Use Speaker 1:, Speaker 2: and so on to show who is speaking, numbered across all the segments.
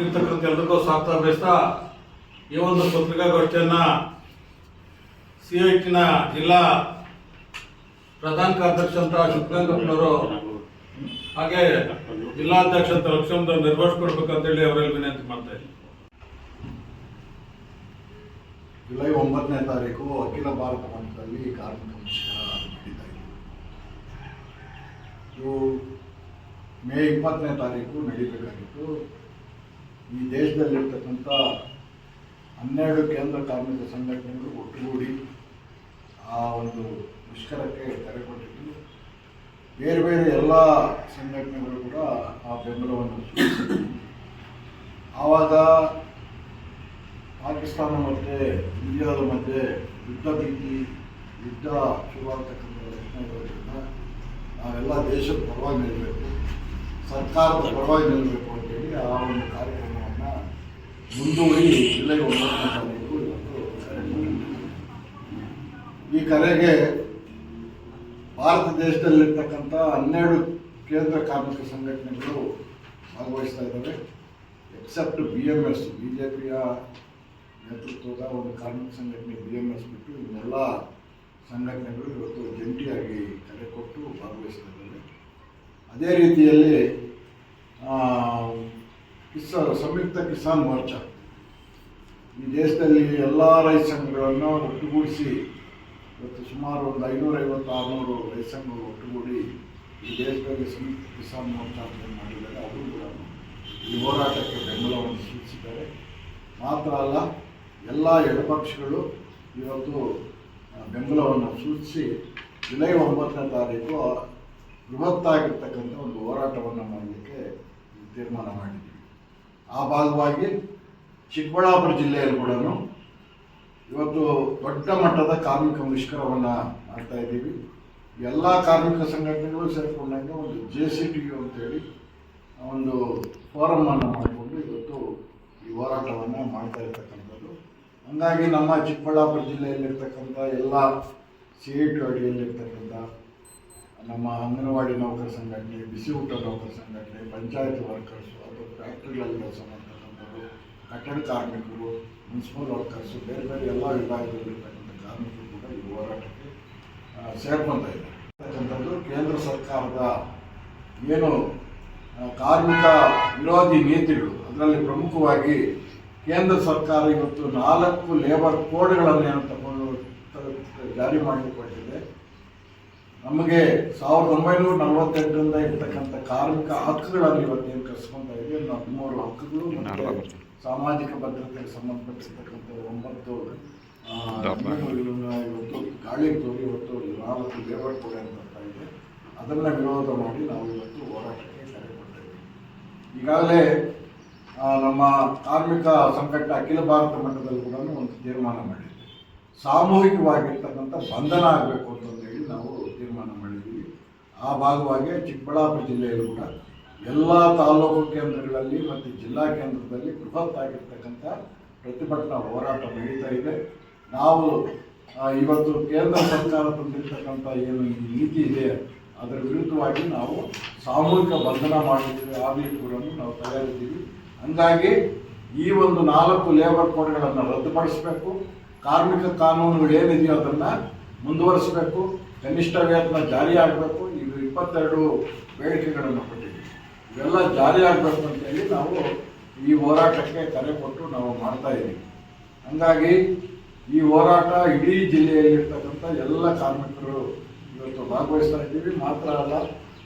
Speaker 1: ಇರ್ತಕ್ಕಂಥ ಎಲ್ರಿಗೂ ಸ್ವಾಗತ ಬಯಸ್ತಾ ಈ ಒಂದು ಪತ್ರಿಕಾಗೋಷ್ಠಿಯನ್ನ ಸಿ ಐ ಟಿನ ಜಿಲ್ಲಾ ಪ್ರಧಾನ ಕಾರ್ಯದರ್ಶಿ ಅಂತ ಶುಕ್ರಂಗಪ್ಪನವರು ಹಾಗೆ ಜಿಲ್ಲಾಧ್ಯಕ್ಷ ಅಂತ ಲಕ್ಷ್ಮಣ ನಿರ್ವಹಿಸ್ಕೊಡ್ಬೇಕಂತೇಳಿ ಅವರಲ್ಲಿ ವಿನಂತಿ ಮಾಡ್ತಾ ಇದ್ದೀನಿ.
Speaker 2: ಜುಲೈ ಒಂಬತ್ತನೇ ತಾರೀಕು ಅಖಿಲ ಭಾರತ ಮಟ್ಟದಲ್ಲಿ ಕಾರ್ಮಿಕ ನಡೀತಾ ಇದೆ ಇದು ಮೇ ಇಪ್ಪತ್ತನೇ ತಾರೀಕು ನಡೀಬೇಕಾಗಿತ್ತು. ಈ ದೇಶದಲ್ಲಿರ್ತಕ್ಕಂಥ ಹನ್ನೆರಡು ಕೇಂದ್ರ ಕಾರ್ಮಿಕ ಸಂಘಟನೆಗಳು ಒಟ್ಟುಗೂಡಿ ಆ ಒಂದು ಮುಷ್ಕರಕ್ಕೆ ಕರೆ ಕೊಟ್ಟಿದ್ದು ಬೇರೆ ಬೇರೆ ಎಲ್ಲ ಸಂಘಟನೆಗಳು ಕೂಡ ಆ ಬೆಂಬಲವನ್ನು ಆವಾಗ ಪಾಕಿಸ್ತಾನ ಮತ್ತು ಇಂಡಿಯಾದ ಮಧ್ಯೆ ಯುದ್ಧ ಭೀತಿ, ಯುದ್ಧ ಶುರುವಾಗ್ತಕ್ಕಂಥ ಲಕ್ಷಣಗಳಿಂದ ನಾವೆಲ್ಲ ದೇಶದ ಪರವಾಗಿ ನಿಲ್ಲಬೇಕು, ಸರ್ಕಾರದ ಪರವಾಗಿ ನಿಲ್ಲಬೇಕು ಅಂತೇಳಿ ಆ ಒಂದು ಕಾರ್ಯಕ್ರಮವನ್ನು ಮುಂದೂಡಿ ಜುಲೈ ಒಂಬತ್ತನೇ ಈ ಕರೆಗೆ ಭಾರತ ದೇಶದಲ್ಲಿರ್ತಕ್ಕಂಥ ಹನ್ನೆರಡು ಕೇಂದ್ರ ಕಾರ್ಮಿಕ ಸಂಘಟನೆಗಳು ಭಾಗವಹಿಸ್ತಾ ಇದ್ದಾವೆ except B M S B J ಪಿಯ ನೇತೃತ್ವದ ಒಂದು ಕಾರ್ಮಿಕ ಸಂಘಟನೆ ಬಿ ಎಂ ಎಸ್ ಬಿಟ್ಟು ಇವನ್ನೆಲ್ಲ ಸಂಘಟನೆಗಳು ಇವತ್ತು ಜಂಟಿಯಾಗಿ ಕರೆ ಕೊಟ್ಟು ಭಾಗವಹಿಸ್ತಾ ಇದ್ದಾವೆ. ಅದೇ ರೀತಿಯಲ್ಲಿ ಕಿಸ ಸಂಯುಕ್ತ ಕಿಸಾನ್ ಮೋರ್ಚಾ. ಈ ದೇಶದಲ್ಲಿ ಎಲ್ಲ ರೈತ ಸಂಘಗಳನ್ನು ಒಟ್ಟುಗೂಡಿಸಿ ಇವತ್ತು ಸುಮಾರು ಒಂದು ಐನೂರೈವತ್ತು ಆರುನೂರು ರೈತ ಸಂಘಗಳು ಒಟ್ಟುಗೂಡಿ ಈ ದೇಶದಲ್ಲಿ ಸಂಯುಕ್ತ ಕಿಸಾನ್ ಮೋರ್ಚಾ ಅಂತ ಮಾಡಿದ್ದಾರೆ, ಅವರು ಕೂಡ ಈ ಹೋರಾಟಕ್ಕೆ ಬೆಂಬಲವನ್ನು ಸೂಚಿಸಿದ್ದಾರೆ. ಮಾತ್ರ ಅಲ್ಲ, ಎಲ್ಲ ಎಡಪಕ್ಷಗಳು ಇವತ್ತು ಬೆಂಬಲವನ್ನು ಸೂಚಿಸಿ ಜುಲೈ ಒಂಬತ್ತನೇ ತಾರೀಕು ಬೃಹತ್ತಾಗಿರ್ತಕ್ಕಂಥ ಒಂದು ಹೋರಾಟವನ್ನು ಮಾಡಲಿಕ್ಕೆ ತೀರ್ಮಾನ ಮಾಡಿದ್ದೀವಿ ಆ ಭಾಗವಾಗಿ ಚಿಕ್ಕಬಳ್ಳಾಪುರ ಜಿಲ್ಲೆಯಲ್ಲಿ ಕೂಡ ಇವತ್ತು ದೊಡ್ಡ ಮಟ್ಟದ ಕಾರ್ಮಿಕ ಮುಷ್ಕರವನ್ನು ಮಾಡ್ತಾ ಇದ್ದೀವಿ. ಎಲ್ಲ ಕಾರ್ಮಿಕ ಸಂಘಟನೆಗಳು ಸೇರಿಕೊಂಡಂಗೆ ಒಂದು ಜೆ ಸಿ ಟಿ ಯು ಅಂತೇಳಿ ಒಂದು ಫೋರಮನ್ನು ಮಾಡಿಕೊಂಡು ಇವತ್ತು ಈ ಹೋರಾಟವನ್ನು ಮಾಡ್ತಾ ಇರ್ತಕ್ಕಂಥದ್ದು. ಹಂಗಾಗಿ ನಮ್ಮ ಚಿಕ್ಕಬಳ್ಳಾಪುರ ಜಿಲ್ಲೆಯಲ್ಲಿರ್ತಕ್ಕಂಥ ಎಲ್ಲ ಸಿ ಇ ಟಿ ಅಡಿಯಲ್ಲಿರ್ತಕ್ಕಂಥ ನಮ್ಮ ಅಂಗನವಾಡಿ ನೌಕರ ಸಂಘಟನೆ ಬಿಸಿ ಊಟ ನೌಕರ ಸಂಘಟನೆ, ಪಂಚಾಯತ್ ವರ್ಕರ್ಸು ಫ್ಯಾಕ್ಟ್ರಿಗಳಲ್ಲಿ ಕೆಲಸ ಮಾಡ್ತಕ್ಕಂಥವ್ರು ಕಟ್ಟಡ ಕಾರ್ಮಿಕರು ಮುನ್ಸಿಪಲ್ ವರ್ಕರ್ಸು ಬೇರೆ ಬೇರೆ ಎಲ್ಲ ವಿಭಾಗದಲ್ಲಿರ್ತಕ್ಕಂಥ ಕಾರ್ಮಿಕರು ಕೂಡ ಈ ಹೋರಾಟಕ್ಕೆ ಸೇರ್ಕೊತಾ ಇದ್ದಾರೆ. ಕೇಂದ್ರ ಸರ್ಕಾರದ ಏನು ಕಾರ್ಮಿಕ ವಿರೋಧಿ ನೀತಿಗಳು, ಅದರಲ್ಲಿ ಪ್ರಮುಖವಾಗಿ ಕೇಂದ್ರ ಸರ್ಕಾರ ಇವತ್ತು ನಾಲ್ಕು ಲೇಬರ್ ಕೋಡ್ಗಳನ್ನು ಏನು ತಗೊಂಡು ಜಾರಿ ಮಾಡಿಕೊಟ್ಟಿದೆ ನಮಗೆ ಸಾವಿರದ ಒಂಬೈನೂರ ನಲವತ್ತೆಂಟರಿಂದ ಇರ್ತಕ್ಕಂಥ ಕಾರ್ಮಿಕ ಹಕ್ಕುಗಳನ್ನು ಏನು ಕಸ್ಕೊಂತ ಇದೆ ಹದಿಮೂರು ಹಕ್ಕುಗಳು ಮತ್ತು ಸಾಮಾಜಿಕ ಭದ್ರತೆಗೆ ಸಂಬಂಧಪಟ್ಟಿರ್ತಕ್ಕಂಥ ಒಂಬತ್ತು ಇವತ್ತು ಗಾಳಿಗೆ ತೋರಿ ಇವತ್ತು ನಾಲ್ಕು ಲೇಬರ್ ಕೋಡ್ ಅಂತ ಬರ್ತಾ ಇದೆ. ಅದನ್ನ ವಿರೋಧ ಮಾಡಿ ನಾವು ಇವತ್ತು ಹೋರಾಟಕ್ಕೆ ಕರೆ ಕೊಟ್ಟಿದ್ದೀವಿ ಈಗಾಗಲೇ ನಮ್ಮ ಕಾರ್ಮಿಕ ಸಂಕಟ ಅಖಿಲ ಭಾರತ ಮಟ್ಟದಲ್ಲಿ ಕೂಡ ಒಂದು ತೀರ್ಮಾನ ಮಾಡಿದೆ. ಸಾಮೂಹಿಕವಾಗಿರ್ತಕ್ಕಂಥ ಬಂಧನ ಆಗಬೇಕು ಅಂತಂದು ಆ ಭಾಗವಾಗಿ ಚಿಕ್ಕಬಳ್ಳಾಪುರ ಜಿಲ್ಲೆಯಲ್ಲೂ ಕೂಡ ಎಲ್ಲ ತಾಲೂಕು ಕೇಂದ್ರಗಳಲ್ಲಿ ಮತ್ತು ಜಿಲ್ಲಾ ಕೇಂದ್ರದಲ್ಲಿ ಬೃಹತ್ ಆಗಿರ್ತಕ್ಕಂಥ ಪ್ರತಿಭಟನಾ ಹೋರಾಟ ನಡೀತಾ ಇದೆ. ನಾವು ಇವತ್ತು ಕೇಂದ್ರ ಸರ್ಕಾರ ತಂದಿರ್ತಕ್ಕಂಥ ಏನು ಈ ನೀತಿ ಇದೆ, ಅದರ ವಿರುದ್ಧವಾಗಿ ನಾವು ಸಾಮೂಹಿಕ ಬಂಧನ ಮಾಡಿದ್ದೇವೆ. ಆ ಕೂಡ ನಾವು ತಯಾರಿದ್ದೀವಿ. ಹಂಗಾಗಿ ಈ ಒಂದು ನಾಲ್ಕು ಲೇಬರ್ ಕೋಡ್ಗಳನ್ನು ರದ್ದುಪಡಿಸಬೇಕು. ಕಾರ್ಮಿಕ ಕಾನೂನುಗಳು ಏನಿದೆಯೋ ಅದನ್ನು ಮುಂದುವರಿಸಬೇಕು. ಕನಿಷ್ಠ ವೇತನ ಜಾರಿ ಆಗಬೇಕು ಇದು ಇಪ್ಪತ್ತೆರಡು ಬೇಡಿಕೆಗಳನ್ನು ಕೊಟ್ಟಿದ್ದೀವಿ. ಇವೆಲ್ಲ ಜಾರಿ ಆಗಬೇಕು ಅಂತೇಳಿ ನಾವು ಈ ಹೋರಾಟಕ್ಕೆ ಕರೆ ಕೊಟ್ಟು ನಾವು ಮಾಡ್ತಾ ಇದ್ದೀವಿ. ಹಂಗಾಗಿ ಈ ಹೋರಾಟ ಇಡೀ ಜಿಲ್ಲೆಯಲ್ಲಿರ್ತಕ್ಕಂಥ ಎಲ್ಲ ಕಾರ್ಮಿಕರು ಇವತ್ತು ಭಾಗವಹಿಸ್ತಾ ಇದ್ದೀವಿ. ಮಾತ್ರ ಅಲ್ಲ,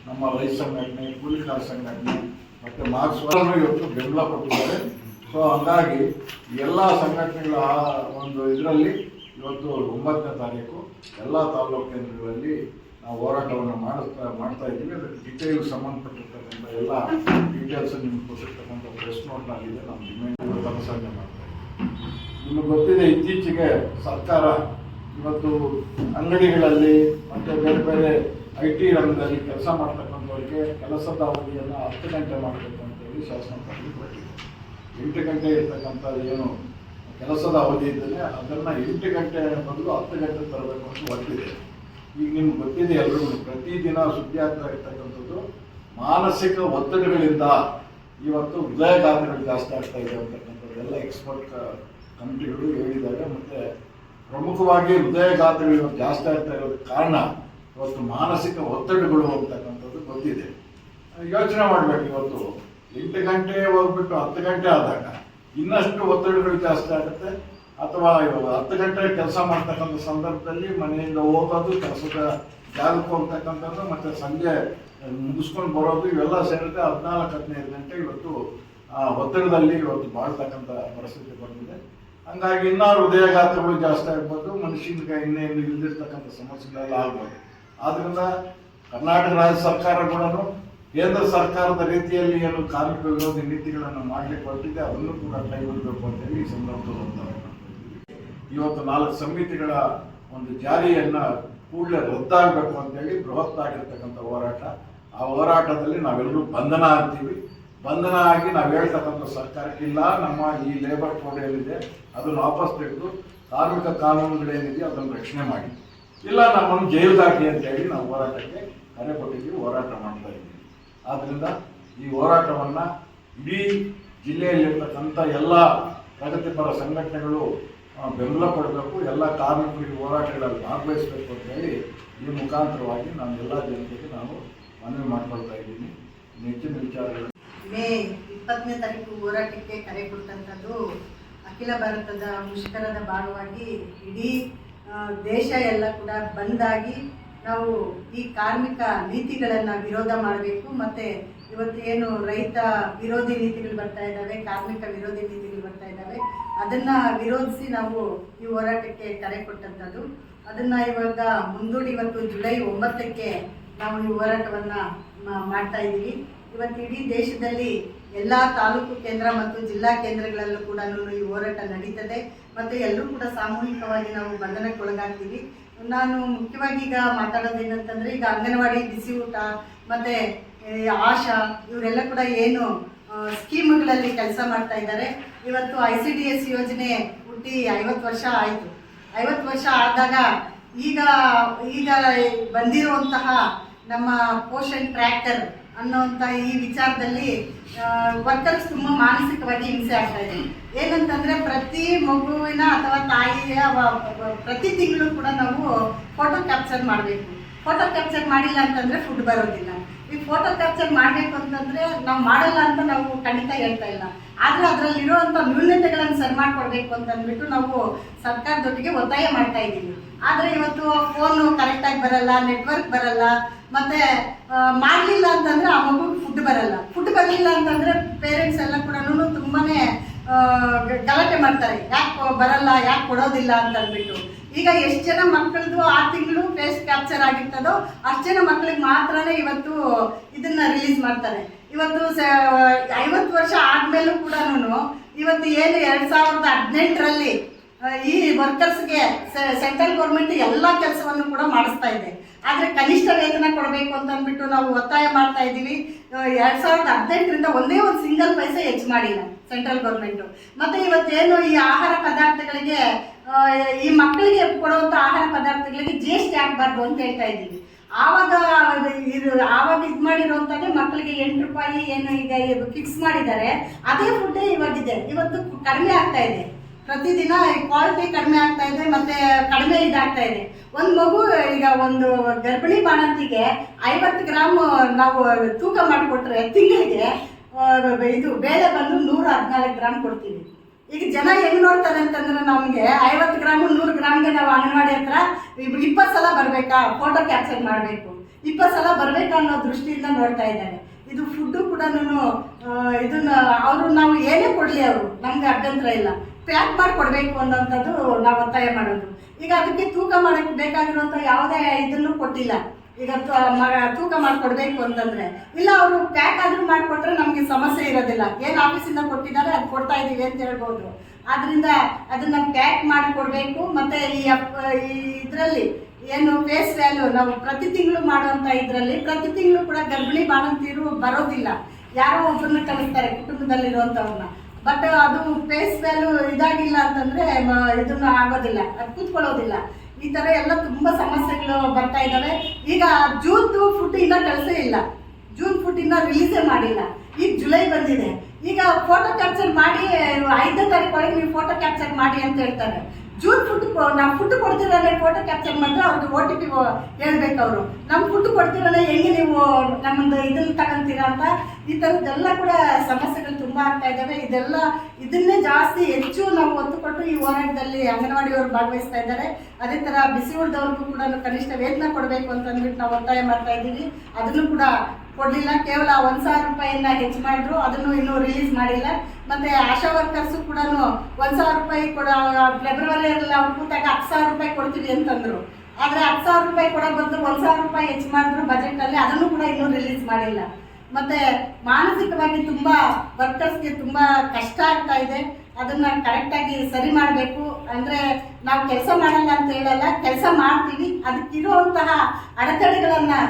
Speaker 2: ನಮ್ಮ ರೈತ ಸಂಘಟನೆ, ಕೂಲಿಕಾರ ಸಂಘಟನೆ ಮತ್ತು ಮಾರ್ಕ್ಸ್ವರನ್ನು ಇವತ್ತು ಬೆಂಬಲ ಕೊಟ್ಟಿದ್ದಾರೆ. ಸೊ ಹಂಗಾಗಿ ಎಲ್ಲ ಸಂಘಟನೆಗಳ ಒಂದು ಇದರಲ್ಲಿ ಇವತ್ತು ಒಂಬತ್ತನೇ ತಾರೀಕು, ಎಲ್ಲ ತಾಲೂಕು ಕೇಂದ್ರಗಳಲ್ಲಿ ನಾವು ಹೋರಾಟವನ್ನು ಮಾಡುತ್ತಾ, ಮಾಡ್ತಾ ಇದ್ದೀವಿ. ಅದಕ್ಕೆ ಡಿಟೇಲ್ ಸಂಬಂಧಪಟ್ಟಿರ್ತಕ್ಕಂಥ ಎಲ್ಲ ಡೀಟೇಲ್ಸ್ ನಿಮ್ಗೆ ಕೊಟ್ಟಿರ್ತಕ್ಕಂಥ ಪ್ರೆಸ್ ನೋಟ್ನಲ್ಲಿದೆ ನಮ್ಮ ಡಿಮ್ಯಾಂಡ್ ಅನುಸರಣೆ ಮಾಡ್ತಾ ನಿಮಗೆ ಗೊತ್ತಿದೆ, ಇತ್ತೀಚೆಗೆ ಸರ್ಕಾರ ಇವತ್ತು ಅಂಗಡಿಗಳಲ್ಲಿ ಮತ್ತು ಬೇರೆ ಬೇರೆ ಐ ಟಿ ರಂಗದಲ್ಲಿ ಕೆಲಸ ಮಾಡ್ತಕ್ಕಂಥವ್ರಿಗೆ ಕೆಲಸದ ಅವಧಿಯನ್ನು ಹತ್ತು ಗಂಟೆ ಮಾಡಬೇಕು ಅಂತೇಳಿ ಶಾಸನ ಕೊಟ್ಟಿದೆ. ಎಂಟು ಗಂಟೆ ಇರ್ತಕ್ಕಂಥ ಏನು ಕೆಲಸದ ಅವಧಿ ಇದ್ದರೆ ಅದನ್ನು ಎಂಟು ಗಂಟೆ ಬದಲು ಹತ್ತು ಗಂಟೆ ತರಬೇಕು ಅಂತ ಹೊರಟಿದೆ ಈಗ ನಿಮ್ಗೆ ಗೊತ್ತಿದೆ ಎಲ್ಲರೂ ಪ್ರತಿದಿನ ಸುದ್ದಿ ಆಗ್ತಾ ಇರ್ತಕ್ಕಂಥದ್ದು ಮಾನಸಿಕ ಒತ್ತಡಗಳಿಂದ ಇವತ್ತು ಹೃದಯಘಾತಗಳು ಜಾಸ್ತಿ ಆಗ್ತಾ ಇದೆ ಅಂತಕ್ಕಂಥದ್ದು ಎಲ್ಲ ಎಕ್ಸ್ಪರ್ಟ್ ಕಮಿಟಿಗಳು ಹೇಳಿದ್ದಾರೆ. ಮತ್ತು ಪ್ರಮುಖವಾಗಿ ಹೃದಯಘಾತಗಳು ಜಾಸ್ತಿ ಆಗ್ತಾ ಇರೋದಕ್ಕೆ ಕಾರಣ ಇವತ್ತು ಮಾನಸಿಕ ಒತ್ತಡಗಳು ಅಂತಕ್ಕಂಥದ್ದು ಗೊತ್ತಿದೆ. ಯೋಚನೆ ಮಾಡಬೇಕು ಇವತ್ತು. ಎಂಟು ಗಂಟೆ ಹೋಗ್ಬಿಟ್ಟು ಹತ್ತು ಗಂಟೆ ಆದಾಗ ಇನ್ನಷ್ಟು ಒತ್ತಡಗಳು ಜಾಸ್ತಿ ಆಗುತ್ತೆ. ಅಥವಾ ಇವಾಗ ಹತ್ತು ಗಂಟೆ ಕೆಲಸ ಮಾಡ್ತಕ್ಕಂಥ ಸಂದರ್ಭದಲ್ಲಿ ಮನೆಯಿಂದ ಹೋಗೋದು, ಕೆಲಸದ ಜಾಗಕ್ಕೆ ಹೋಗ್ತಕ್ಕಂಥದ್ದು, ಮತ್ತು ಸಂಜೆ ಮುಗಿಸ್ಕೊಂಡು ಬರೋದು, ಇವೆಲ್ಲ ಸೇರಿದ್ರೆ ಹದಿನಾಲ್ಕು, ಹದಿನೈದು ಗಂಟೆ ಇವತ್ತು, ಆ, ಒತ್ತಡದಲ್ಲಿ ಇವತ್ತು ಬಾಳ್ತಕ್ಕಂಥ ಪರಿಸ್ಥಿತಿ ಬಂದಿದೆ. ಹಂಗಾಗಿ ಇನ್ನೂ ಹೃದಯಘಾತಗಳು ಜಾಸ್ತಿ ಆಗ್ಬೋದು ಮನುಷ್ಯನಿಗೆ ಇನ್ನೇನು ಇಲ್ದಿರ್ತಕ್ಕಂಥ ಸಮಸ್ಯೆಗಳೆಲ್ಲ ಆಗ್ಬೋದು. ಆದ್ದರಿಂದ ಕರ್ನಾಟಕ ರಾಜ್ಯ ಸರ್ಕಾರ ಕೂಡ ಕೇಂದ್ರ ಸರ್ಕಾರದ ರೀತಿಯಲ್ಲಿ ಏನು ಕಾರ್ಮಿಕ ವಿರೋಧಿ ನೀತಿಗಳನ್ನು ಮಾಡಲಿಕ್ಕೆ ಹೊರಟಿದೆ, ಅದನ್ನು ಕೂಡ ಕೈಗೊಳ್ಳಬೇಕು ಅಂತೇಳಿ ಈ ಸಂದರ್ಭದಲ್ಲಿ. ಇವತ್ತು ನಾಲ್ಕು ಸಮಿತಿಗಳ ಒಂದು ಜಾರಿಯನ್ನು ಕೂಡಲೇ ರದ್ದಾಗಬೇಕು ಅಂತೇಳಿ ಬೃಹತ್ ಆಗಿರ್ತಕ್ಕಂಥ ಹೋರಾಟ. ಆ ಹೋರಾಟದಲ್ಲಿ ನಾವೆಲ್ಲರೂ ಬಂಧನ ಆಗ್ತೀವಿ. ಬಂಧನ ಆಗಿ ನಾವು ಹೇಳ್ತಕ್ಕಂಥ ಸರ್ಕಾರಕ್ಕಿಲ್ಲ, ನಮ್ಮ ಈ ಲೇಬರ್ ಕೋಡ್ ಏನಿದೆ ಅದನ್ನು ವಾಪಸ್ ತೆಗೆದು ಕಾರ್ಮಿಕ ಕಾನೂನುಗಳೇನಿದೆ ಅದನ್ನು ರಕ್ಷಣೆ ಮಾಡಿ. ಇಲ್ಲ, ನಮ್ಮನ್ನು ಜೈಲ್ದಾಕಿ ಅಂತೇಳಿ ನಾವು ಹೋರಾಟಕ್ಕೆ ಕರೆ ಕೊಟ್ಟಿದ್ದೀವಿ ಹೋರಾಟ ಮಾಡ್ತಾ ಇದ್ದೀವಿ. ಆದ್ದರಿಂದ ಈ ಹೋರಾಟವನ್ನ ಇಡೀ ಜಿಲ್ಲೆಯಲ್ಲಿರ್ತಕ್ಕಂಥ ಎಲ್ಲ ಪ್ರಗತಿಪರ ಸಂಘಟನೆಗಳು ಬೆಂಬಲ ಕೊಡಬೇಕು ಎಲ್ಲ ಕಾರ್ಮಿಕರಿಗೆ ಹೋರಾಟಗಳಲ್ಲಿ ಭಾಗವಹಿಸಬೇಕು ಅಂತ ಹೇಳಿ ಈ ಮುಖಾಂತರವಾಗಿ ನಾನು ಎಲ್ಲ ಜನತೆಗೆ ನಾನು ಮನವಿ ಮಾಡ್ಕೊಳ್ತಾ ಇದ್ದೀನಿ. ಹೆಚ್ಚಿನ ವಿಚಾರಗಳು
Speaker 3: ಮೇ ಇಪ್ಪತ್ತನೇ ತಾರೀಕು ಹೋರಾಟಕ್ಕೆ ಕರೆ ಕೊಟ್ಟಂಥದ್ದು ಅಖಿಲ ಭಾರತದ ಮುಷ್ಕರದ ಭಾಗವಾಗಿ ಇಡೀ ದೇಶ ಎಲ್ಲ ಕೂಡ ಬಂದಾಗಿ ನಾವು ಈ ಕಾರ್ಮಿಕ ನೀತಿಗಳನ್ನು ವಿರೋಧ ಮಾಡಬೇಕು, ಮತ್ತು ಇವತ್ತು ಏನು ರೈತ ವಿರೋಧಿ ನೀತಿಗಳು ಬರ್ತಾ ಇದ್ದಾವೆ, ಕಾರ್ಮಿಕ ವಿರೋಧಿ ನೀತಿಗಳು ಬರ್ತಾ ಇದ್ದಾವೆ, ಅದನ್ನ ವಿರೋಧಿಸಿ ನಾವು ಈ ಹೋರಾಟಕ್ಕೆ ಕರೆ ಕೊಟ್ಟಂಥದ್ದು. ಅದನ್ನ ಇವಾಗ ಮುಂದೂಡಿ ಇವತ್ತು ಜುಲೈ ಒಂಬತ್ತಕ್ಕೆ ನಾವು ಈ ಹೋರಾಟವನ್ನ ಮಾಡ್ತಾ ಇದ್ದೀವಿ. ಇವತ್ತು ಇಡೀ ದೇಶದಲ್ಲಿ ಎಲ್ಲ ತಾಲೂಕು ಕೇಂದ್ರ ಮತ್ತು ಜಿಲ್ಲಾ ಕೇಂದ್ರಗಳಲ್ಲೂ ಕೂಡ ಈ ಹೋರಾಟ ನಡೀತದೆ. ಮತ್ತು ಎಲ್ಲರೂ ಕೂಡ ಸಾಮೂಹಿಕವಾಗಿ ನಾವು ಬಂಧನಕ್ಕೊಳಗಾಗ್ತೀವಿ. ನಾನು ಮುಖ್ಯವಾಗಿ ಈಗ ಮಾತಾಡೋದೇನಂತಂದ್ರೆ, ಈಗ ಅಂಗನವಾಡಿ ಬಿಸಿ ಊಟ ಮತ್ತು ಆಶಾ, ಇವರೆಲ್ಲ ಕೂಡ ಏನು ಸ್ಕೀಮ್ಗಳಲ್ಲಿ ಕೆಲಸ ಮಾಡ್ತಾ ಇದ್ದಾರೆ. ಇವತ್ತು ಐ ಸಿ ಡಿ ಎಸ್ ಯೋಜನೆ ಹುಟ್ಟಿ ಐವತ್ತು ವರ್ಷ ಆಯಿತು. ಐವತ್ತು ವರ್ಷ ಆದಾಗ ಈಗ ಈಗ ಬಂದಿರುವಂತಹ ನಮ್ಮ ಪೋಷಣ್ ಟ್ರ್ಯಾಕ್ಟರ್ ಅನ್ನೋಂಥ ಈ ವಿಚಾರದಲ್ಲಿ ವರ್ಕರ್ಸ್ ತುಂಬ ಮಾನಸಿಕವಾಗಿ ಹಿಂಸೆ ಆಗ್ತಾ ಇದೆ. ಏನಂತಂದ್ರೆ ಪ್ರತಿ ಮಗುವಿನ ಅಥವಾ ತಾಯಿಯ ಪ್ರತಿ ತಿಂಗಳು ಕೂಡ ನಾವು ಫೋಟೋ ಕ್ಯಾಪ್ಚರ್ ಮಾಡಬೇಕು. ಫೋಟೋ ಕ್ಯಾಪ್ಚರ್ ಮಾಡಿಲ್ಲ ಅಂತಂದ್ರೆ ಫುಡ್ ಬರೋದಿಲ್ಲ. ಈ ಫೋಟೋ ಕ್ಯಾಪ್ಚರ್ ಮಾಡಬೇಕು ಅಂತಂದ್ರೆ ನಾವು ಮಾಡಲ್ಲ ಅಂತ ನಾವು ಖಂಡಿತ ಹೇಳ್ತಾ ಇಲ್ಲ. ಆದ್ರೆ ಅದರಲ್ಲಿರುವಂಥ ನ್ಯೂನತೆಗಳನ್ನು ಸರಿ ಮಾಡ್ಕೊಡ್ಬೇಕು ಅಂತ ಅಂದ್ಬಿಟ್ಟು ನಾವು ಸರ್ಕಾರದೊಟ್ಟಿಗೆ ಒತ್ತಾಯ ಮಾಡ್ತಾ ಇದ್ದೀವಿ. ಆದ್ರೆ ಇವತ್ತು ಫೋನು ಕರೆಕ್ಟಾಗಿ ಬರಲ್ಲ ನೆಟ್ವರ್ಕ್ ಬರಲ್ಲ, ಮತ್ತೆ ಮಾಡಲಿಲ್ಲ ಅಂತಂದ್ರೆ ಆ ಮಗುಗೆ ಫುಡ್ ಬರಲ್ಲ. ಫುಡ್ ಬರಲಿಲ್ಲ ಅಂತಂದ್ರೆ ಪೇರೆಂಟ್ಸ್ ಎಲ್ಲ ಕೂಡ ತುಂಬಾನೇ ಗಲಾಟೆ ಮಾಡ್ತಾರೆ. ಯಾಕೆ ಬರಲ್ಲ, ಯಾಕೆ ಕೊಡೋದಿಲ್ಲ ಅಂತ ಅಂದ್ಬಿಟ್ಟು. ಈಗ ಎಷ್ಟು ಜನ ಮಕ್ಕಳದು ಆ ತಿಂಗಳು ಫೇಸ್ ಕ್ಯಾಪ್ಚರ್ ಆಗಿರ್ತದೋ ಅಷ್ಟು ಜನ ಮಕ್ಕಳಿಗೆ ಮಾತ್ರನೇ ಇವತ್ತು ಇದನ್ನ ರಿಲೀಸ್ ಮಾಡ್ತಾರೆ. ಇವತ್ತು ಐವತ್ತು ವರ್ಷ ಆದ್ಮೇಲೂ ಕೂಡ ಇವತ್ತು ಏನು ಎರಡು ಸಾವಿರದ ಹದಿನೆಂಟರಲ್ಲಿ ಈ ವರ್ಕರ್ಸ್ಗೆ ಸೆಂಟ್ರಲ್ ಗೌರ್ಮೆಂಟ್ ಎಲ್ಲ ಕೆಲಸವನ್ನು ಕೂಡ ಮಾಡಿಸ್ತಾ ಇದೆ. ಆದರೆ ಕನಿಷ್ಠ ವೇತನ ಕೊಡಬೇಕು ಅಂತ ಅಂದ್ಬಿಟ್ಟು ನಾವು ಒತ್ತಾಯ ಮಾಡ್ತಾ ಇದ್ದೀವಿ. ಎರಡು ಸಾವಿರದ ಹದಿನೆಂಟರಿಂದ ಒಂದೇ ಒಂದು ಸಿಂಗಲ್ ಪೈಸೆ ಹೆಚ್ಚು ಮಾಡಿಲ್ಲ. ಸೆಂಟ್ರಲ್ ಗೌರ್ಮೆಂಟು ಮತ್ತು ಇವತ್ತೇನು ಈ ಆಹಾರ ಪದಾರ್ಥಗಳಿಗೆ ಈ ಮಕ್ಕಳಿಗೆ ಕೊಡುವಂಥ ಆಹಾರ ಪದಾರ್ಥಗಳಿಗೆ ಜಿ ಎಸ್ ಟಿ ಅಂತ ಹೇಳ್ತಾ ಇದ್ದೀವಿ. ಆವಾಗ ಇದು ಆವಾಗ ಇದು ಮಾಡಿರೋಂಥದ್ದೇ ಮಕ್ಕಳಿಗೆ ಎಂಟು ರೂಪಾಯಿ ಏನು ಈಗ ಫಿಕ್ಸ್ ಮಾಡಿದ್ದಾರೆ. ಅದೇ ಫುಡ್ಡೇ ಇವಾಗಿದೆ ಇವತ್ತು ಕಡಿಮೆ ಆಗ್ತಾ ಇದೆ. ಪ್ರತಿದಿನ ಕ್ವಾಲಿಟಿ ಕಡಿಮೆ ಆಗ್ತಾ ಇದೆ, ಮತ್ತೆ ಕಡಿಮೆ ಇದಾಗ್ತಾ ಇದೆ. ಒಂದು ಮಗು ಈಗ ಒಂದು ಗರ್ಭಿಣಿ ಬಾಣಂತಿಗೆ ಐವತ್ತು ಗ್ರಾಮ್ ನಾವು ತೂಕ ಮಾಡಿಕೊಟ್ರೆ ತಿಂಗಳಿಗೆ ಇದು ಬೇಳೆ ಬಂದು ನೂರ ಹದಿನಾಲ್ಕು ಗ್ರಾಮ್ ಕೊಡ್ತೀವಿ. ಈಗ ಜನ ಹೆಂಗ್ ನೋಡ್ತಾರೆ ಅಂತಂದ್ರೆ ನಮಗೆ ಐವತ್ತು ಗ್ರಾಮ್ ನೂರು ಗ್ರಾಮ್ಗೆ ನಾವು ಅಂಗನವಾಡಿ ಹತ್ರ ಇಪ್ಪತ್ತು ಸಲ ಬರಬೇಕಾ? ಫೋಟೋ ಕ್ಯಾಪ್ಚರ್ ಮಾಡಬೇಕು. ಇಪ್ಪತ್ತು ಸಲ ಬರಬೇಕಾ ಅನ್ನೋ ದೃಷ್ಟಿಯಿಂದ ನೋಡ್ತಾ ಇದ್ದಾರೆ. ಇದು ಫುಡ್ಡು ಕೂಡ ಇದನ್ನ ಅವರು ನಾವು ಏನೇ ಕೊಡಲಿ ಅವರು, ನಮ್ಗೆ ಅಭ್ಯಂತರ ಇಲ್ಲ. ಪ್ಯಾಕ್ ಮಾಡಿ ಕೊಡಬೇಕು ಅನ್ನೋಂಥದ್ದು ನಾವು ಒತ್ತಾಯ ಮಾಡೋದು. ಈಗ ಅದಕ್ಕೆ ತೂಕ ಮಾಡೋಕ್ಕೆ ಬೇಕಾಗಿರುವಂಥ ಯಾವುದೇ ಇದನ್ನು ಕೊಟ್ಟಿಲ್ಲ. ಈಗ ಮಗ ತೂಕ ಮಾಡಿಕೊಡ್ಬೇಕು ಅಂತಂದ್ರೆ. ಇಲ್ಲ, ಅವರು ಪ್ಯಾಕ್ ಆದ್ರೂ ಮಾಡಿಕೊಟ್ರೆ ನಮಗೆ ಸಮಸ್ಯೆ ಇರೋದಿಲ್ಲ. ಏನು ಆಫೀಸಿಂದ ಕೊಟ್ಟಿದ್ದಾರೆ, ಅದು ಕೊಡ್ತಾ ಇದೀವಿ ಅಂತ ಹೇಳ್ಬೋದು. ಆದ್ದರಿಂದ ಅದನ್ನು ಪ್ಯಾಕ್ ಮಾಡಿ ಮತ್ತು ಈ ಈ ಇದರಲ್ಲಿ ಏನು ಫೇಸ್ ವ್ಯಾಲ್ಯೂ ನಾವು ಪ್ರತಿ ತಿಂಗಳು ಮಾಡುವಂತ ಇದರಲ್ಲಿ, ಪ್ರತಿ ತಿಂಗಳು ಕೂಡ ಗರ್ಭಿಣಿ ಬಾಣಂತಿರು ಬರೋದಿಲ್ಲ. ಯಾರೋ ಒಬ್ಬರನ್ನ ಕಳಿಸ್ತಾರೆ ಕುಟುಂಬದಲ್ಲಿರುವಂಥವ್ರನ್ನ ಬಟ್ ಅದು ಫೇಸ್ ವ್ಯಾಲ್ಯೂ ಇದಾಗಿಲ್ಲ ಅಂತಂದ್ರೆ ಇದನ್ನ ಆಗೋದಿಲ್ಲ, ಅದು ಕೂತ್ಕೊಳ್ಳೋದಿಲ್ಲ. ಈ ತರ ಎಲ್ಲ ತುಂಬಾ ಸಮಸ್ಯೆಗಳು ಬರ್ತಾ ಇದ್ದಾವೆ. ಈಗ ಜೂನ್ದು ಫುಡ್ ಇನ್ನ ಕಳಿಸೇ ಇಲ್ಲ. ಜೂನ್ ಫುಡ್ ಇನ್ನ ರಿಲೀಸೇ ಮಾಡಿಲ್ಲ. ಈಗ ಜುಲೈ ಬಂದಿದೆ. ಈಗ ಫೋಟೋ ಕ್ಯಾಪ್ಚರ್ ಮಾಡಿ, ಐದನೇ ತಾರೀಕು ಒಳಗೆ ನೀವು ಫೋಟೋ ಕ್ಯಾಪ್ಚರ್ ಮಾಡಿ ಅಂತ ಹೇಳ್ತಾರೆ. ಜೂನ್ ಫುಡ್ ನಾವು ಫುಡ್ ಕೊಡ್ತೀರಾನೆ ಫೋಟೋ ಕ್ಯಾಪ್ಚರ್ ಮಾಡಿದ್ರೆ ಅವ್ರಿಗೆ ಓ ಟಿ ಪಿ ಹೇಳ್ಬೇಕು ಅವರು. ನಮ್ಮ ಫುಡ್ ಕೊಡ್ತೀರಾನೆ ಹೆಂಗೆ ನೀವು ನಮ್ಮದು ಇದನ್ನು ತಗೊಂತೀರಾ ಅಂತ ಈ ಥರದ್ದೆಲ್ಲ ಕೂಡ ಸಮಸ್ಯೆಗಳು ಆಗ್ತಾ ಇದ್ದಾವೆ. ಇದೆಲ್ಲ ಇದನ್ನೇ ಜಾಸ್ತಿ ಹೆಚ್ಚು ನಾವು ಒತ್ತು ಕೊಟ್ಟು ಈ ಹೋರಾಟದಲ್ಲಿ ಅಂಗನವಾಡಿಯವರು ಭಾಗವಹಿಸ್ತಾ ಇದ್ದಾರೆ. ಅದೇ ಥರ ಬಿಸಿ ಉಳಿದವ್ರಿಗೂ ಕೂಡ ಕನಿಷ್ಠ ವೇತನ ಕೊಡಬೇಕು ಅಂತ ಅಂದ್ಬಿಟ್ಟು ನಾವು ಒತ್ತಾಯ ಮಾಡ್ತಾ ಇದ್ದೀವಿ. ಅದನ್ನು ಕೂಡ ಕೊಡಲಿಲ್ಲ. ಕೇವಲ ಒಂದು ಸಾವಿರ ರೂಪಾಯಿಯನ್ನ ಹೆಚ್ಚು ಮಾಡಿದ್ರು. ಅದನ್ನು ಇನ್ನೂ ರಿಲೀಸ್ ಮಾಡಿಲ್ಲ. ಮತ್ತೆ ಆಶಾ ವರ್ಕರ್ಸು ಕೂಡ ಒಂದು ಸಾವಿರ ರೂಪಾಯಿ ಕೊಡ ಫೆಬ್ರವರಿಯಲ್ಲ ಕೂತಾಗ ಹತ್ತು ಸಾವಿರ ರೂಪಾಯಿ ಕೊಡ್ತೀವಿ ಅಂತಂದ್ರು. ಆದರೆ ಹತ್ತು ಸಾವಿರ ರೂಪಾಯಿ ಕೊಡೋ ಬದಲು ಒಂದು ಸಾವಿರ ರೂಪಾಯಿ ಹೆಚ್ಚು ಮಾಡಿದ್ರು ಬಜೆಟಲ್ಲಿ ಅದನ್ನು ಕೂಡ ಇನ್ನೂ ರಿಲೀಸ್ ಮಾಡಿಲ್ಲ. ಮತ್ತೆ ಮಾನಸಿಕವಾಗಿ ತುಂಬ ವರ್ಕರ್ಸ್ಗೆ ತುಂಬ ಕಷ್ಟ ಆಗ್ತಾ ಇದೆ. ಅದನ್ನ ಕರೆಕ್ಟಾಗಿ ಸರಿ ಮಾಡಬೇಕು. ಅಂದರೆ ನಾವು ಕೆಲಸ ಮಾಡಲ್ಲ ಅಂತ ಹೇಳಲ್ಲ, ಕೆಲಸ ಮಾಡ್ತೀವಿ. ಅದಕ್ಕಿರುವಂತಹ ಅಡೆತಡೆಗಳನ್ನು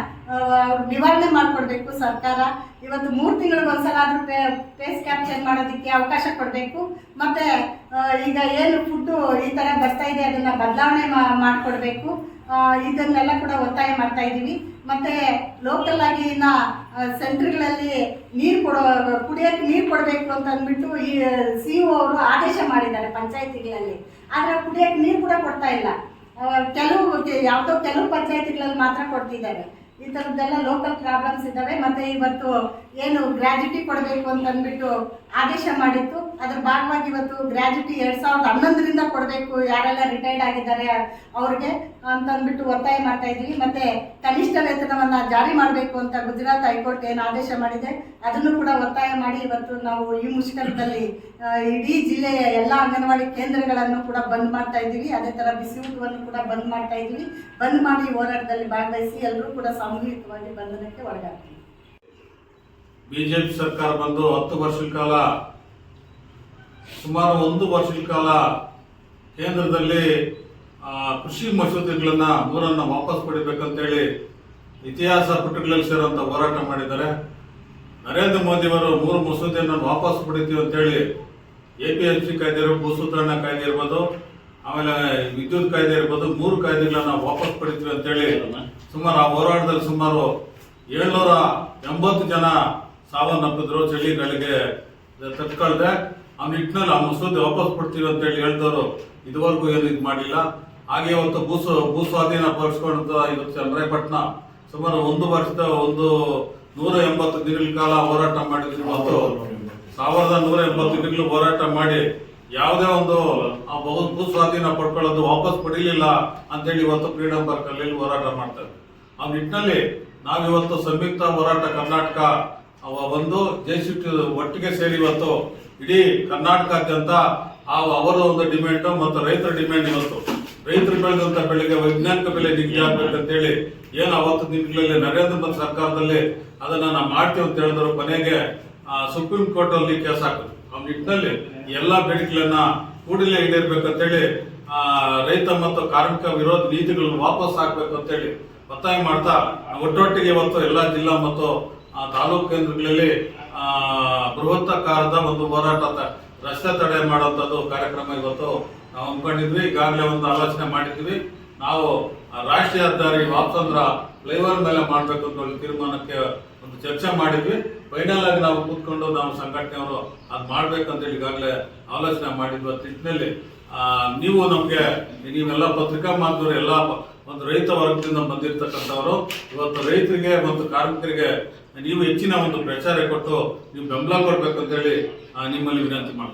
Speaker 3: ನಿವಾರಣೆ ಮಾಡಿಕೊಡ್ಬೇಕು ಸರ್ಕಾರ. ಇವತ್ತು ಮೂರು ತಿಂಗಳಿಗೆ ಒಂದ್ಸಲ ಆದರೂ ಪೇ ಫೇಸ್ ಕ್ಯಾಪ್ಚರ್ ಮಾಡೋದಕ್ಕೆ ಅವಕಾಶ ಕೊಡಬೇಕು. ಮತ್ತು ಈಗ ಏನು ಫುಡ್ಡು ಈ ಥರ ಬರ್ತಾ ಇದೆ, ಅದನ್ನು ಬದಲಾವಣೆ ಮಾಡಿಕೊಡ್ಬೇಕು. ಇದನ್ನೆಲ್ಲ ಕೂಡ ಒತ್ತಾಯ ಮಾಡ್ತಾ ಇದ್ದೀವಿ. ಮತ್ತು ಲೋಕಲ್ ಆಗಿ ಇನ್ನ ಸೆಂಟ್ರ್ಗಳಲ್ಲಿ ನೀರು ಕೊಡೋ, ಕುಡಿಯೋಕ್ಕೆ ನೀರು ಕೊಡಬೇಕು ಅಂತ ಅಂದ್ಬಿಟ್ಟು ಈ ಸಿ ಒ ಅವರು ಆದೇಶ ಮಾಡಿದ್ದಾರೆ ಪಂಚಾಯತಿಗಳಲ್ಲಿ. ಆದರೆ ಕುಡಿಯೋಕ್ಕೆ ನೀರು ಕೂಡ ಕೊಡ್ತಾ ಇಲ್ಲ. ಕೆಲವು, ಯಾವುದೋ ಕೆಲವು ಪಂಚಾಯತಿಗಳಲ್ಲಿ ಮಾತ್ರ ಕೊಡ್ತಿದ್ದಾರೆ. ಈ ಥರದ್ದೆಲ್ಲ ಲೋಕಲ್ ಪ್ರಾಬ್ಲಮ್ಸ್ ಇದ್ದಾವೆ. ಮತ್ತೆ ಇವತ್ತು ಏನು ಗ್ರ್ಯಾಜುಟಿ ಕೊಡಬೇಕು ಅಂತ ಅಂದ್ಬಿಟ್ಟು ಆದೇಶ ಮಾಡಿತ್ತು. ಅದ್ರ ಭಾಗವಾಗಿ ಇವತ್ತು ಗ್ರ್ಯಾಜುಟಿ ಎರಡ್ ಸಾವಿರದ ಹನ್ನೊಂದರಿಂದ ಕೊಡಬೇಕು ಯಾರೆಲ್ಲ ರಿಟೈರ್ಡ್ ಆಗಿದ್ದಾರೆ ಅವ್ರಿಗೆ ಅಂತ ಅಂದ್ಬಿಟ್ಟು ಒತ್ತಾಯ ಮಾಡ್ತಾ ಇದ್ವಿ. ಮತ್ತೆ ಕನಿಷ್ಠ ವೇತನವನ್ನ ಜಾರಿ ಮಾಡಬೇಕು ಅಂತ ಗುಜರಾತ್ ಹೈಕೋರ್ಟ್ ಏನು ಆದೇಶ ಮಾಡಿದೆ. ಅದನ್ನು ಕೂಡ ಒತ್ತಾಯ ಮಾಡಿ ಇವತ್ತು ನಾವು ಈ ಮುಷ್ಕರದಲ್ಲಿ ಇಡೀ ಜಿಲ್ಲೆಯ ಎಲ್ಲ ಅಂಗನವಾಡಿ ಕೇಂದ್ರಗಳನ್ನು ಕೂಡ ಬಂದ್ ಮಾಡ್ತಾ ಇದ್ದೀವಿ. ಅದೇ ತರ ಬಿಸಿ ಊಟವನ್ನು ಕೂಡ ಬಂದ್ ಮಾಡ್ತಾ ಇದ್ದೀವಿ. ಬಂದ್ ಮಾಡಿ ಹೋರಾಟದಲ್ಲಿ ಭಾಗವಹಿಸಿ ಎಲ್ಲರೂ ಕೂಡ ಸಾಮೂಹಿಕವಾಗಿ ಬಂಧನಕ್ಕೆ ಒಳಗಾಗ್ತೀವಿ.
Speaker 1: ಬಿಜೆಪಿ ಸರ್ಕಾರ ಬಂದು ಹತ್ತು ವರ್ಷದ ಕಾಲ, ಸುಮಾರು ಒಂದು ವರ್ಷದ ಕಾಲ ಕೇಂದ್ರದಲ್ಲಿ ಕೃಷಿ ಮಸೂದೆಗಳನ್ನ ಮೂರನ್ನ ವಾಪಸ್ ಪಡಿಬೇಕಂತೇಳಿ ಇತಿಹಾಸ ಪುಟಗಳಲ್ಲಿ ಸೇರುವಂಥ ಹೋರಾಟ ಮಾಡಿದ್ದಾರೆ. ನರೇಂದ್ರ ಮೋದಿಯವರು ಮೂರು ಮಸೂದೆಯನ್ನು ವಾಪಸ್ ಪಡಿತೀವಿ ಅಂತೇಳಿ ಎ ಪಿ ಎಂ ಸಿ ಕಾಯ್ದೆ ಇರ್ಬೋದು, ಭೂ ಸುಧಾರಣಾ ಕಾಯ್ದೆ ಇರ್ಬೋದು, ಆಮೇಲೆ ವಿದ್ಯುತ್ ಕಾಯ್ದೆ ಇರ್ಬೋದು, ಮೂರು ಕಾಯ್ದೆಗಳನ್ನ ವಾಪಸ್ ಪಡಿತೀವಿ ಅಂತೇಳಿ ಸುಮಾರು ಆ ಹೋರಾಟದಲ್ಲಿ ಸುಮಾರು ಏಳ್ನೂರ ಎಂಬತ್ತು ಜನ ಸಾವನ್ನಪ್ಪಿದ್ರು ಚಳಿಗಳಿಗೆ ತಟ್ಕೊಳ್ದೆ. ಆ ನಿಟ್ಟಿನಲ್ಲಿ ಆ ಮಸೂದೆ ವಾಪಸ್ ಕೊಡ್ತೀವಿ ಅಂತೇಳಿ ಹೇಳ್ದವರು ಇದುವರೆಗೂ ಏನು ಇದು ಮಾಡಿಲ್ಲ. ಹಾಗೆ ಇವತ್ತು ಭೂಸು ಭೂ ಸ್ವಾಧೀನ ಪಡಿಸ್ಕೊಂಡ ಇವತ್ತು ಚಂದ್ರಾಯಪಟ್ಟಣ ಸುಮಾರು ಒಂದು ವರ್ಷದ ಒಂದು ನೂರ ಎಂಬತ್ತು ದಿನಗಳ ಕಾಲ ಹೋರಾಟ ಮಾಡಿದ್ರು. ಮತ್ತು ಸಾವಿರದ ನೂರ ಎಂಬತ್ತು ದಿನಗಳು ಹೋರಾಟ ಮಾಡಿ ಯಾವುದೇ ಒಂದು ಆ ಭೂ ಸ್ವಾಧೀನ ಪಡ್ಕೊಳ್ಳೋದು ವಾಪಸ್ ಪಡೀಲಿಲ್ಲ ಅಂತೇಳಿ ಇವತ್ತು ಫ್ರೀಡಂ ಪಾರ್ಕ್ ಅಲ್ಲಿ ಹೋರಾಟ ಮಾಡ್ತಾರೆ ಆ ನಿಟ್ಟಿನಲ್ಲಿ ನಾವಿವತ್ತು ಸಂಯುಕ್ತ ಹೋರಾಟ ಕರ್ನಾಟಕ ಒಂದು ಜೆಸಿಟಿ ಒಟ್ಟಿಗೆ ಸೇರಿ ಇವತ್ತು ಇಡೀ ಕರ್ನಾಟಕಾದ್ಯಂತ ಆ ಅವರ ಒಂದು ಡಿಮ್ಯಾಂಡ್ ಮತ್ತು ರೈತರ ಡಿಮ್ಯಾಂಡ್ ಇವತ್ತು. ರೈತರು ಬೆಳೆದಂತ ಬೆಳೆಗೆ ವೈಜ್ಞಾನಿಕ ಬೆಲೆ ನಿಗದಿ ಆಗ್ಬೇಕಂತೇಳಿ ಏನು ಅವತ್ತು ದಿನಗಳಲ್ಲಿ ನರೇಂದ್ರ ಮೋದಿ ಸರ್ಕಾರದಲ್ಲಿ ಅದನ್ನ ನಾವು ಮಾಡ್ತೀವಿ ಅಂತ ಹೇಳಿದ್ರು ಕೊನೆಗೆ ಸುಪ್ರೀಂ ಕೋರ್ಟ್ ಅಲ್ಲಿ ಕೇಸ್ ಹಾಕಿದ್ರು ಆ ನಿಟ್ಟಿನಲ್ಲಿ ಎಲ್ಲಾ ಬೇಡಿಕೆಗಳನ್ನ ಕೂಡಲೇ ಈಡೇರ್ಬೇಕಂತೇಳಿ ರೈತ ಮತ್ತು ಕಾರ್ಮಿಕ ವಿರೋಧ ನೀತಿಗಳನ್ನು ವಾಪಸ್ ಹಾಕ್ಬೇಕು ಅಂತೇಳಿ ಒತ್ತಾಯ ಮಾಡ್ತಾ ಒಟ್ಟೊಟ್ಟಿಗೆ ಇವತ್ತು ಎಲ್ಲ ಜಿಲ್ಲಾ ಮತ್ತು ಆ, ತಾಲೂಕು ಕೇಂದ್ರಗಳಲ್ಲಿ ಆ, ಕಾರದ ಒಂದು ಹೋರಾಟ ರಸ್ತೆ ತಡೆ ಮಾಡುವಂಥದ್ದು ಕಾರ್ಯಕ್ರಮ ಇವತ್ತು ನಾವು ಹಮ್ಮಿಕೊಂಡಿದ್ವಿ ಈಗಾಗಲೇ ಒಂದು ಆಲೋಚನೆ ಮಾಡಿದ್ವಿ. ನಾವು ರಾಷ್ಟ್ರೀಯ ಹೆದ್ದಾರಿ ವಾಪಸಂದ್ರ ಫ್ಲೈಓವರ್ ಮೇಲೆ ಮಾಡಬೇಕು ಅಂತ ತೀರ್ಮಾನಕ್ಕೆ ಒಂದು ಚರ್ಚೆ ಮಾಡಿದ್ವಿ. ಫೈನಲ್ ಆಗಿ ನಾವು ಕೂತ್ಕೊಂಡು ನಾವು ಸಂಘಟನೆಯವರು ಅದ್ ಮಾಡ್ಬೇಕಂತೇಳಿ ಈಗಾಗಲೇ ಆಲೋಚನೆ ಮಾಡಿದ್ವಿ. ಅದ್ ನಿಟ್ಟಿನಲ್ಲಿ ಆ, ನೀವು ನಮಗೆ ನೀವೆಲ್ಲ ಪತ್ರಿಕಾ ಮಾಧ್ಯಮರು ಎಲ್ಲ ಒಂದು ರೈತ ವರ್ಗದಿಂದ ಬಂದಿರತಕ್ಕಂಥವರು ಇವತ್ತು ರೈತರಿಗೆ ಮತ್ತು ಕಾರ್ಮಿಕರಿಗೆ ನೀವು ಹೆಚ್ಚಿನ ಒಂದು ಪ್ರಚಾರ ಕೊಟ್ಟು ನೀವು ಬೆಂಬಲ ಕೊಡ್ಬೇಕು ಅಂತೇಳಿ ಆ, ನಿಮ್ಮಲ್ಲಿ ವಿನಂತಿ ಮಾಡ್ತೇನೆ.